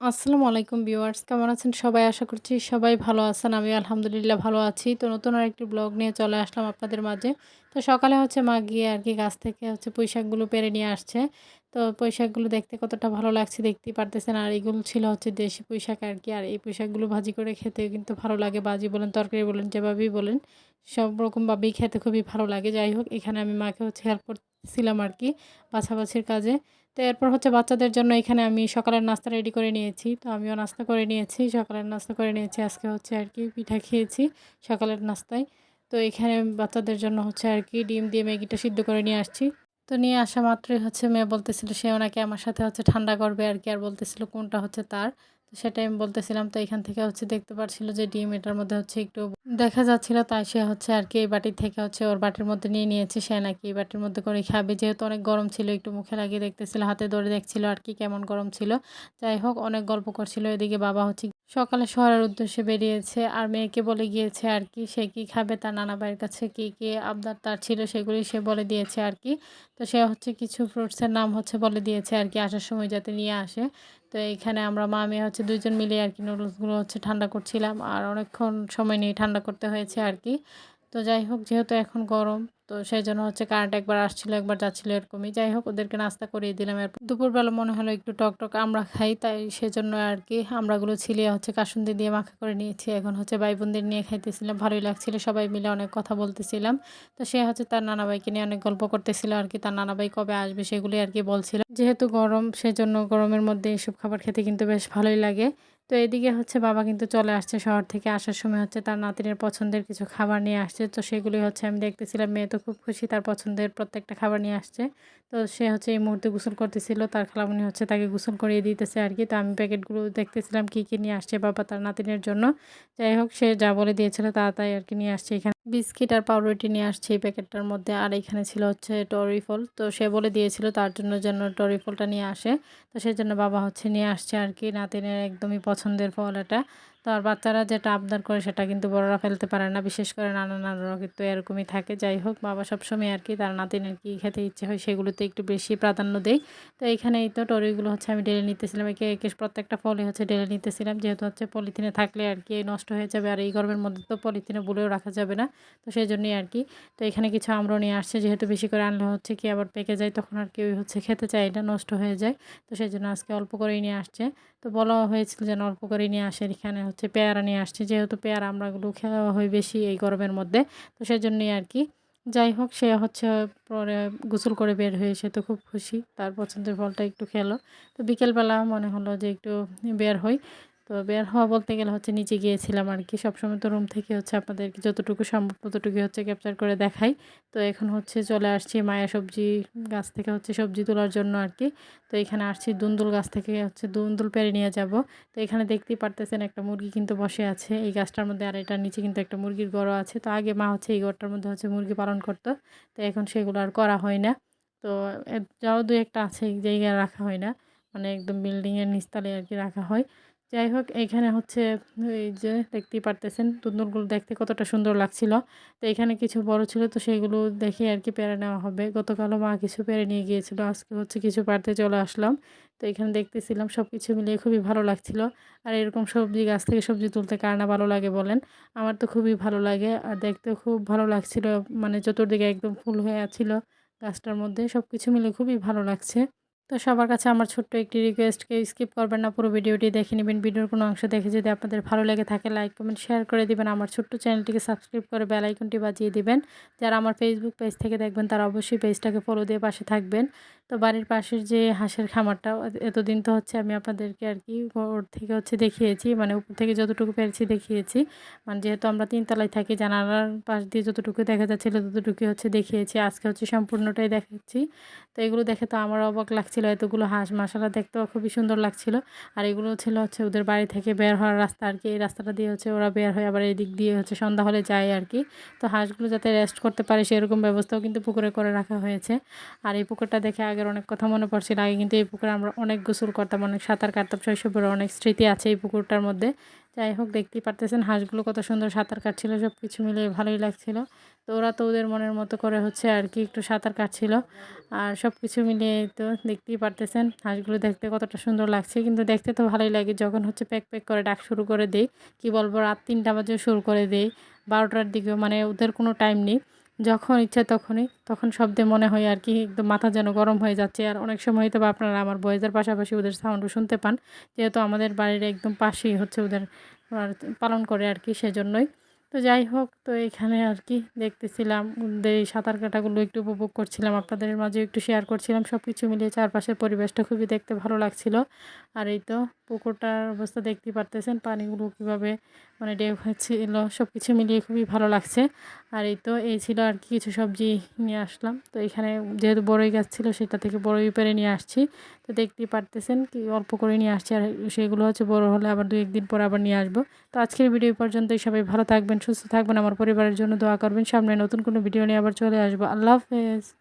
আসসালামু আলাইকুম ভিউয়ার্স, কেমন আছেন সবাই? আশা করছি সবাই ভালো আছেন। আমি আলহামদুলিল্লাহ ভালো আছি। তো নতুন আরেকটি ব্লগ নিয়ে চলে আসলাম আপনাদের মাঝে। তো সকালে হচ্ছে মা গিয়ে আর কি গাছ থেকে হচ্ছে পুঁইশাকগুলো পেরে নিয়ে আসছে। তো পুঁইশাকগুলো দেখতে কতটা ভালো লাগছে দেখতেই পারতেছেন। আর এগুলো ছিল হচ্ছে দেশি পুঁইশাক আর কি। আর এই পুঁইশাকগুলো ভাজি করে খেতে কিন্তু ভালো লাগে। ভাজি বলেন, তরকারি বলেন, যেভাবেই বলেন, সব রকমভাবেই খেতে খুবই ভালো লাগে। যাই হোক, এখানে আমি মাকে হচ্ছে হেল্প করছিলাম আর কি বাছাবাছির কাজে। তো এরপর হচ্ছে বাচ্চাদের জন্য এখানে আমি সকালের নাস্তা রেডি করে নিয়েছি। তো আমিও নাস্তা করে নিয়েছি, সকালের নাস্তা করে নিয়েছি। আজকে হচ্ছে আর কি পিঠা খেয়েছি সকালের নাস্তায়। তো এখানে বাচ্চাদের জন্য হচ্ছে আর কি ডিম দিয়ে ম্যাগিটা সিদ্ধ করে নিয়ে আসছি। তো নিয়ে আসা মাত্রই হচ্ছে মেয়ে বলতেছিল, সে ওনাকে আমার সাথে হচ্ছে ঠান্ডা করবে আর কি। আর বলতেছিল, কোনটা হচ্ছে তার? তো সেটাই আমি বলতেছিলাম, তো এখান থেকে হচ্ছে দেখতে পারছিল যে ডিম এটার মধ্যে হচ্ছে একটু দেখা যাচ্ছিল, তাই সে হচ্ছে আর কি এই বাটি থেকে হচ্ছে ওর বাটির মধ্যে নিয়ে নিয়েছে, সে নাকি এই বাটির মধ্যে করে খাবে। যেহেতু অনেক গরম ছিল, একটু মুখে লাগিয়ে দেখতেছিল, হাতে ধরে দেখছিল আর কি কেমন গরম ছিল। যাই হোক, অনেক গল্প করছিল, এদিকে বাবা হচ্ছে সকালে শহরের উদ্দেশ্যে বেরিয়েছে আর মেয়েকে বলে গিয়েছে আর কি, সে কি খাবে, তার নানা ভাইয়ের কাছে কি কি আবদার তার ছিল সেগুলি সে বলে দিয়েছে আর কি। তো সে হচ্ছে কিছু ফ্রুটসের নাম হচ্ছে বলে দিয়েছে আর কি, আসার সময় যাতে নিয়ে আসে। তো এইখানে আমরা মা, মেয়ে হচ্ছে দুইজন মিলে আর কি নুডলসগুলো হচ্ছে ঠান্ডা করছিলাম আর অনেকক্ষণ সময় নিয়ে ঠান্ডা করতে হয়েছে আর কি। তো যাই হোক, যেহেতু এখন গরম তো সেই জন্য হচ্ছে কারেন্ট একবার আসছিল, একবার যাচ্ছিল এরকমই। যাই হোক, ওদেরকে নাস্তা করিয়ে দিলাম। এরপর দুপুরবেলা মনে হলো একটু টক টক আমরা খাই, তাই সেজন্য আর কি আমরাগুলো ছিলিয়ে হচ্ছে কাসুন্দি দিয়ে মাখা করে নিয়েছি। এখন হচ্ছে ভাই বোনদের নিয়ে খাইতেছিলাম, ভালোই লাগছিল। সবাই মিলে অনেক কথা বলতেছিলাম। তো সে হচ্ছে তার নানা ভাইকে নিয়ে অনেক গল্প করতেছিল আর কি, তার নানা ভাই কবে আসবে সেগুলি আর কি বলছিল। যেহেতু গরম, সেজন্য গরমের মধ্যে এসব খাবার খেতে কিন্তু বেশ ভালোই লাগে। তো এদিকে হচ্ছে বাবা কিন্তু চলে আসছে শহর থেকে। আসার সময় হচ্ছে তার নাতিনের পছন্দের কিছু খাবার নিয়ে আসছে। তো সেগুলি হচ্ছে আমি দেখতেছিলাম, মেয়ে তো খুব খুশি তার পছন্দের প্রত্যেকটা খাবার নিয়ে আসছে। তো সে হচ্ছে এই মুহূর্তে গোসল করতেছিল, তার খালামনি হচ্ছে তাকে গোসল করিয়ে দিতেছে আর কি। তো আমি প্যাকেটগুলো দেখতেছিলাম কী কী নিয়ে আসছে বাবা তার নাতিনের জন্য। যাই হোক, সে যা বলে দিয়েছিল তাড়াতাড়ি আর কি নিয়ে আসছে এখানে। বিস্কিট আর পাউরুটি নিয়ে আসছে এই প্যাকেটটার মধ্যে। আর এখানে ছিল হচ্ছে টরিফল। তো সে বলে দিয়েছিল তার জন্য যেন টরিফলটা নিয়ে আসে। তো সেই জন্য বাবা হচ্ছে নিয়ে আসছে আর কি নাতিনের একদমই পছন্দের ফল এটা। তো আর বাচ্চারা যেটা আবদার করে সেটা কিন্তু বড়রা ফেলতে পারে না, বিশেষ করে নানা নানারা কিন্তু এরকমই থাকে। যাই হোক, বাবা সবসময় আর কি তার নাতিনের কি খেতে ইচ্ছে হয় সেগুলোতে একটু বেশি প্রাধান্য দেয়। তো এইখানে এই তো টরিগুলো হচ্ছে আমি ডেলে নিতেছিলাম, একে একে প্রত্যেকটা ফলে হচ্ছে ডেলে নিতেছিলাম। যেহেতু হচ্ছে পলিথিনে থাকলে আর কি নষ্ট হয়ে যাবে, আর এই গরমের মধ্যে তো পলিথিনে বলেও রাখা যাবে না, তো সেই জন্যই আর কি। তো এখানে কিছু আমরও নিয়ে আসছে, যেহেতু বেশি করে আনলে হচ্ছে কি আবার পেকে যায়, তখন আর কেউ হচ্ছে খেতে চায় এটা নষ্ট হয়ে যায়। তো সেই জন্য আজকে অল্প করেই নিয়ে আসছে। তো বলা হয়েছিল যেন অল্প করেই নিয়ে আসে এখানে হচ্ছে পেয়ারা নিয়ে আসছে। যেহেতু পেয়ারা আমরাগুলো খাওয়া হয় বেশি এই গরমের মধ্যে, তো সেই জন্যই আর কি। যাই হোক, সে হচ্ছে পরে গোসল করে বের হয়ে সে তো খুব খুশি, তার পছন্দের ফলটা একটু খেলো। তো বিকেলবেলা মনে হলো যে একটু বের হই। তো বের হওয়া বলতে গেলে হচ্ছে নিচে গিয়েছিলাম আর কি। সবসময় তো রুম থেকে হচ্ছে আপনাদেরকে যতটুকু সম্ভব ততটুকু হচ্ছে ক্যাপচার করে দেখাই। তো এখন হচ্ছে চলে আসছি মায়া সবজি গাছ থেকে হচ্ছে সবজি তোলার জন্য আর কি। তো এখানে আসছি দুন্দুল গাছ থেকে হচ্ছে দুন্দুল পেরে নিয়ে যাব। তো এখানে দেখতেই পারতেছেন একটা মুরগি কিন্তু বসে আছে। এই গাছটার মধ্যে আর এটার নিচে কিন্তু একটা মুরগির গড় আছে। তো আগে মা হচ্ছে এই গড়টার মধ্যে হচ্ছে মুরগি পালন করতো। তো এখন সেগুলো আর করা হয় না। তো যাও দু একটা আছে, এই জায়গায় রাখা হয় না। মানে একদম বিল্ডিংয়ের নিচতলে আর কি রাখা হয়। যাই হোক, এখানে হচ্ছে এই যে দেখতেই পারতেছেন তুন্দুলগুলো দেখতে কতটা সুন্দর লাগছিল। তো এখানে কিছু বড় ছিল, তো সেগুলো দেখে আর কি পেরে নেওয়া হবে। গতকালও মা কিছু পেরে নিয়ে গিয়েছিল, আজকে হচ্ছে কিছু পারতে চলে আসলাম। তো এখানে দেখতেছিলাম সব কিছু মিলিয়ে খুবই ভালো লাগছিল। আর এরকম সবজি, গাছ থেকে সবজি তুলতে কার না ভালো লাগে বলেন, আমার তো খুবই ভালো লাগে। আর দেখতে খুব ভালো লাগছিল মানে চতুর্দিকে একদম ফুল হয়ে আছিল গাছটার মধ্যে সব কিছু মিলে খুবই ভালো লাগছে। তো সবার কাছে আমার ছোট্ট একটি রিকোয়েস্ট কেউ স্কিপ করবেন না, পুরো ভিডিওটি দেখে নেবেন। ভিডিওর কোনো অংশ দেখে যদি আপনাদের ভালো লেগে থাকে লাইক কমেন্ট শেয়ার করে দিবেন। আমার ছোট্ট চ্যানেলটিকে সাবস্ক্রাইব করে বেল আইকনটি বাজিয়ে দিবেন। যারা আমার ফেসবুক পেজ থেকে দেখবেন, তারা অবশ্যই পেজটাকে ফলো দিয়ে পাশে থাকবেন। তো বাড়ির পাশের যে হাঁসের খামারটা এতদিন তো হচ্ছে আমি আপনাদেরকে আর কি ওর থেকে হচ্ছে দেখিয়েছি মানে উপর থেকে যতটুকু পেরেছি দেখিয়েছি। মানে যেহেতু আমরা তিনতলায় থাকি, জানালার পাশ দিয়ে যতটুকু দেখা যাচ্ছিল ততটুকু হচ্ছে দেখিয়েছি, আজকে হচ্ছে সম্পূর্ণটাই দেখাচ্ছি। তো এগুলো দেখে তো আমার অবাক লাগছিল, এতগুলো হাঁস মাসালা দেখতেও খুবই সুন্দর লাগছিল। আর এগুলো ছিল হচ্ছে ওদের বাড়ি থেকে বের হওয়ার রাস্তা আর কি, এই রাস্তাটা দিয়ে হচ্ছে ওরা বের হয়ে আবার এই দিক দিয়ে হচ্ছে সন্ধ্যা হলে যায় আর কি। তো হাঁসগুলো যাতে রেস্ট করতে পারে সেরকম ব্যবস্থাও কিন্তু পুকুরে করে রাখা হয়েছে। আর এই পুকুরটা দেখে আগের অনেক কথা মনে পড়ছিল আগে কিন্তু এই পুকুরে আমরা অনেক গোসল করতাম, অনেক সাঁতার কাটতাম, শৈশবের অনেক স্মৃতি আছে এই পুকুরটার মধ্যে। যাই হোক, দেখতেই পারতেছেন হাঁসগুলো কত সুন্দর সাঁতার কাটছিল সব কিছু মিলিয়ে ভালোই লাগছিল। তো ওরা তো ওদের মনের মতো করে হচ্ছে আর কি একটু সাঁতার কাটছিল। আর সব কিছু মিলিয়ে তো দেখতেই পারতেছেন হাঁসগুলো দেখতে কতটা সুন্দর লাগছে। কিন্তু দেখতে তো ভালোই লাগে, যখন হচ্ছে প্যাক প্যাক করে ডাক শুরু করে দেই, কি বলব, রাত তিনটা বাজে শুরু করে দেই, বারোটার দিকে মানে ওদের কোনো টাইম নেই। যখন ইচ্ছা তখনই, তখন শব্দে মনে হয় আর কি একদম মাথা যেন গরম হয়ে যাচ্ছে। আর অনেক সময় হয়তো বা আপনারা আমার বয়েজের পাশাপাশি ওদের সাউন্ডও শুনতে পান। যেহেতু আমাদের বাড়ির একদম পাশেই হচ্ছে ওদের পালন করে আর কি সেজন্যই। তো যাই হোক, তো এখানে আর কি দেখতেছিলাম। এই সাঁতার কাটাগুলো একটু উপভোগ করছিলাম, আপনাদের মাঝে একটু শেয়ার করছিলাম সব কিছু মিলিয়ে চারপাশের পরিবেশটা খুবই দেখতে ভালো লাগছিল। আর এই তো পুকুরটার অবস্থা দেখতেই পারতেছেন, পানিগুলো কীভাবে মানে ডেউ হচ্ছিল সব কিছু মিলিয়ে খুবই ভালো লাগছে। আর এই তো এই ছিল আর কি কিছু সবজি নিয়ে আসলাম। তো এখানে যেহেতু বড়ই গাছ ছিল, সেটা থেকে বড়ই পেরে নিয়ে আসছি। তো দেখতেই পারতেছেন কি অল্প করে নিয়ে আসছি আর সেগুলো হচ্ছে বড় হলে আবার দু একদিন পর আবার নিয়ে আসব। তো আজকের ভিডিও পর্যন্তই। সবাই ভালো থাকবেন, সুস্থ থাকবেন। আমার পরিবারের জন্য দোয়া করবেন। সামনে নতুন কোনো ভিডিও নিয়ে আবার চলে আসব। আল্লাহ হাফেজ।